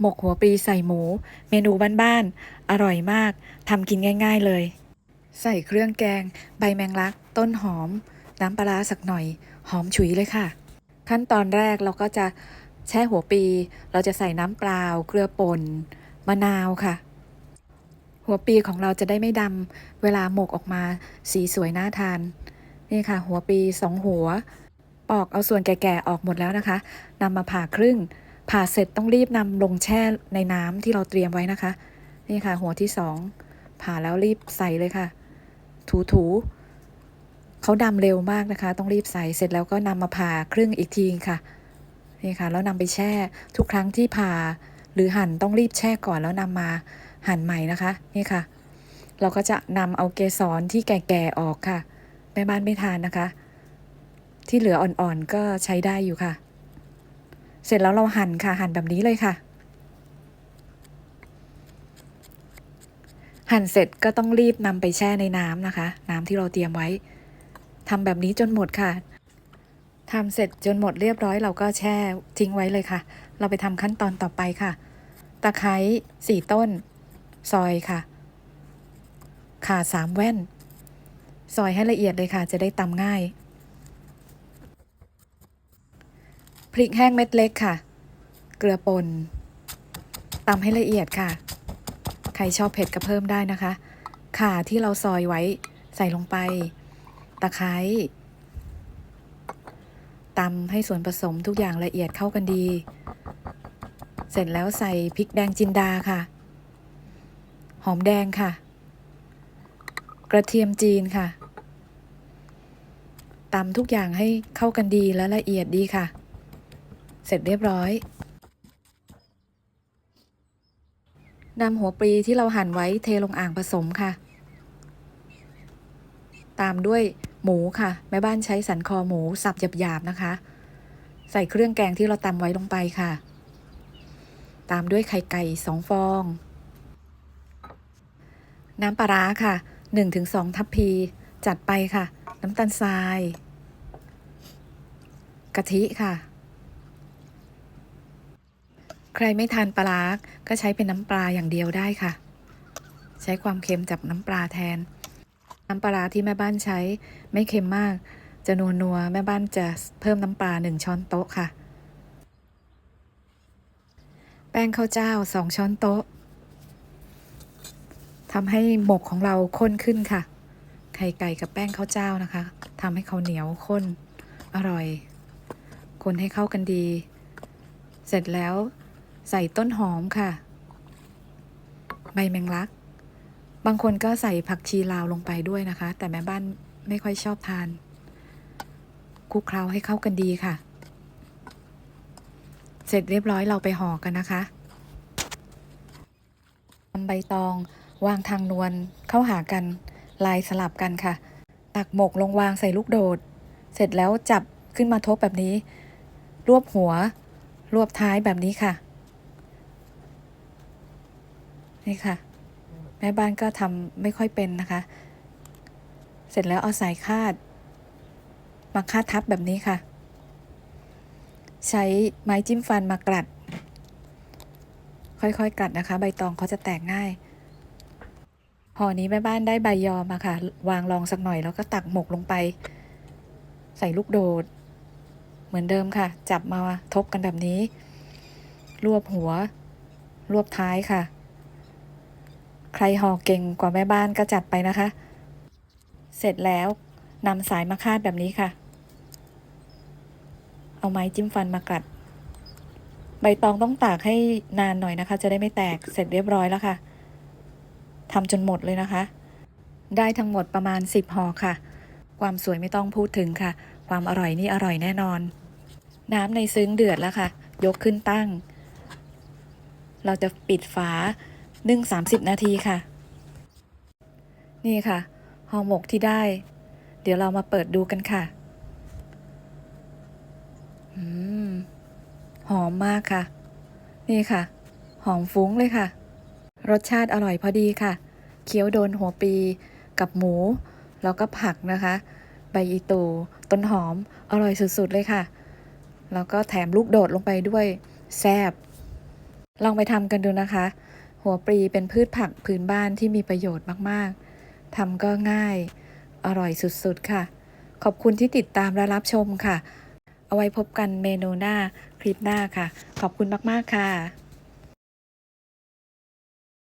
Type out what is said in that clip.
หมกหัวปลีใส่หมู เมนูบ้านๆ อร่อยมาก ทำกินง่ายๆเลย ใส่เครื่องแกง ใบแมงลัก ต้นหอม น้ำปลาสักหน่อย หอมฉุยเลยค่ะ ขั้นตอนแรกเราก็จะแช่หัวปี เราจะใส่น้ำเปล่า เกลือป่น มะนาวค่ะ หัวปีของเราจะได้ไม่ดำ เวลาหมกออกมาสีสวยน่าทาน นี่ค่ะ หัวปีสองหัว ปอกเอาส่วนแก่ๆออกหมดแล้วนะคะนำมาผ่าครึ่ง ผ่าเสร็จต้องรีบนำลงแช่ในน้ำที่เราเตรียมไว้นะคะ นี่ค่ะ หัวที่สองผ่าแล้วรีบใส่เลยค่ะ ถูถูๆเขาดำเร็วมากนะคะ ต้องรีบใส่เสร็จแล้วก็นำมาผ่าครึ่งอีกทีค่ะนี่ค่ะ แล้วนำไปแช่ทุกครั้งที่ผ่าหรือหั่นต้องรีบแช่ก่อนแล้วนำมาหั่นใหม่นะคะนี่ค่ะ เราก็จะนำเอาเกสรที่แก่ๆออกค่ะแม่บ้านไม่ทานนะคะ ที่เหลืออ่อนๆก็ใช้ได้อยู่ค่ะ เสร็จแล้วเราหั่นค่ะหั่นแบบนี้เลยค่ะ หั่นเสร็จก็ต้องรีบนำไปแช่ในน้ำนะคะ น้ำที่เราเตรียมไว้ทำแบบนี้จนหมดค่ะทำเสร็จจนหมดเรียบร้อยเราก็แช่ทิ้งไว้เลยค่ะ เราไปทำขั้นตอนต่อไปค่ะ ตะไคร้สี่ต้น ซอยค่ะ ข่าสามแว่น ซอยให้ละเอียดเลยค่ะ จะได้ตำง่าย พ ริกแห้งเม็ดเล็กค่ะ เกลือป่นตำให้ละเอียดค่ะ ใครชอบเผ็ดก็เพิ่มได้นะคะ ข่าที่เราซอยไว้ใส่ลงไป ตะไคร้ตำให้ส่วนผสมทุกอย่างละเอียดเข้ากันดี เสร็จแล้วใส่พริกแดงจินดาค่ะ หอมแดงค่ะ กระเทียมจีนค่ะตำทุกอย่างให้เข้ากันดีและละเอียดดีค่ะ เสร็จเรียบร้อยนำหัวปลีที่เราหั่นไว้เทลงอ่างผสมค่ะ ตามด้วยหมูค่ะ แม่บ้านใช้สันคอหมูสับหยาบๆนะคะ ใส่เครื่องแกงที่เราตำไว้ลงไปค่ะ ตามด้วยไข่ไก่สองฟอง น้ำปลาร้าค่ะ1-2ทัพพี จัดไปค่ะ น้ำตาลทราย กะทิค่ะ ใครไม่ทานปลาร้าก็ใช้เป็นน้ำปลาอย่างเดียวได้ค่ะ ใช้ความเค็มจากน้ำปลาแทน น้ำปลาที่แม่บ้านใช้ไม่เค็มมาก จะนัวนัวแม่บ้านจะเพิ่มน้ำปลาหนึ่งช้อนโต๊ะค่ะ แป้งข้าวเจ้าสองช้อนโต๊ะทำให้หมกของเราข้นขึ้นค่ะ ไข่ไก่กับแป้งข้าวเจ้านะคะทำให้เขาเหนียวข้น อร่อย คนให้เข้ากันดี เสร็จแล้ว ใส่ต้นหอมค่ะ ใบแมงลัก บางคนก็ใส่ผักชีลาวลงไปด้วยนะคะ แต่แม่บ้านไม่ค่อยชอบทานคลุกเคล้าให้เข้ากันดีค่ะ เสร็จเรียบร้อยเราไปห่อกันนะคะนำใบตองวางทางนวลเข้าหากัน ลายสลับกันค่ะ ตักหมกลงวางใส่ลูกโดด เสร็จแล้วจับขึ้นมาทบแบบนี้ รวบหัว รวบท้ายแบบนี้ค่ะ นี่ค่ะ แม่บ้านก็ทำไม่ค่อยเป็นนะคะ เสร็จแล้วเอาสายคาด มาคาดทับแบบนี้ค่ะ ใช้ไม้จิ้มฟันมากลัด ค่อยๆกลัดนะคะ ใบตองเขาจะแตกง่ายห่อนี้แม่บ้านได้ใบยอมาค่ะ วางรองสักหน่อยแล้วก็ตักหมกลงไป ใส่ลูกโดด เหมือนเดิมค่ะ จับมาทบกันแบบนี้ รวบหัว รวบท้ายค่ะ ใครห่อเก่งกว่าแม่บ้านก็จัดไปนะคะ เสร็จแล้วนำสายมาคาดแบบนี้ค่ะ เอาไม้จิ้มฟันมากัด ใบตองต้องตากให้นานหน่อยนะคะ จะได้ไม่แตกเสร็จเรียบร้อยแล้วค่ะทำจนหมดเลยนะคะ ได้ทั้งหมดประมาณ 10ห่อค่ะ ความสวยไม่ต้องพูดถึงค่ะ ความอร่อยนี่อร่อยแน่นอน น้ำในซึ้งเดือดแล้วค่ะ ยกขึ้นตั้ง เราจะปิดฝา นึ่ง 30 นาทีค่ะ นี่ค่ะห่อหมกที่ได้ เดี๋ยวเรามาเปิดดูกันค่ะอืมหอมมากค่ะ นี่ค่ะ หอมฟุ้งเลยค่ะ รสชาติอร่อยพอดีค่ะ เคี้ยวโดนหัวปีกับหมู แล้วก็ผักนะคะ ใบอีตู ต้นหอม อร่อยสุดๆเลยค่ะ แล้วก็แถมลูกโดดลงไปด้วย แซบลองไปทำกันดูนะคะ หัวปลีเป็นพืชผักพื้นบ้านที่มีประโยชน์มากๆ ทำก็ง่าย อร่อยสุดๆ ค่ะ ขอบคุณที่ติดตามและรับชมค่ะ เอาไว้พบกันเมนูหน้าคลิปหน้าค่ะ ขอบคุณมากๆค่ะ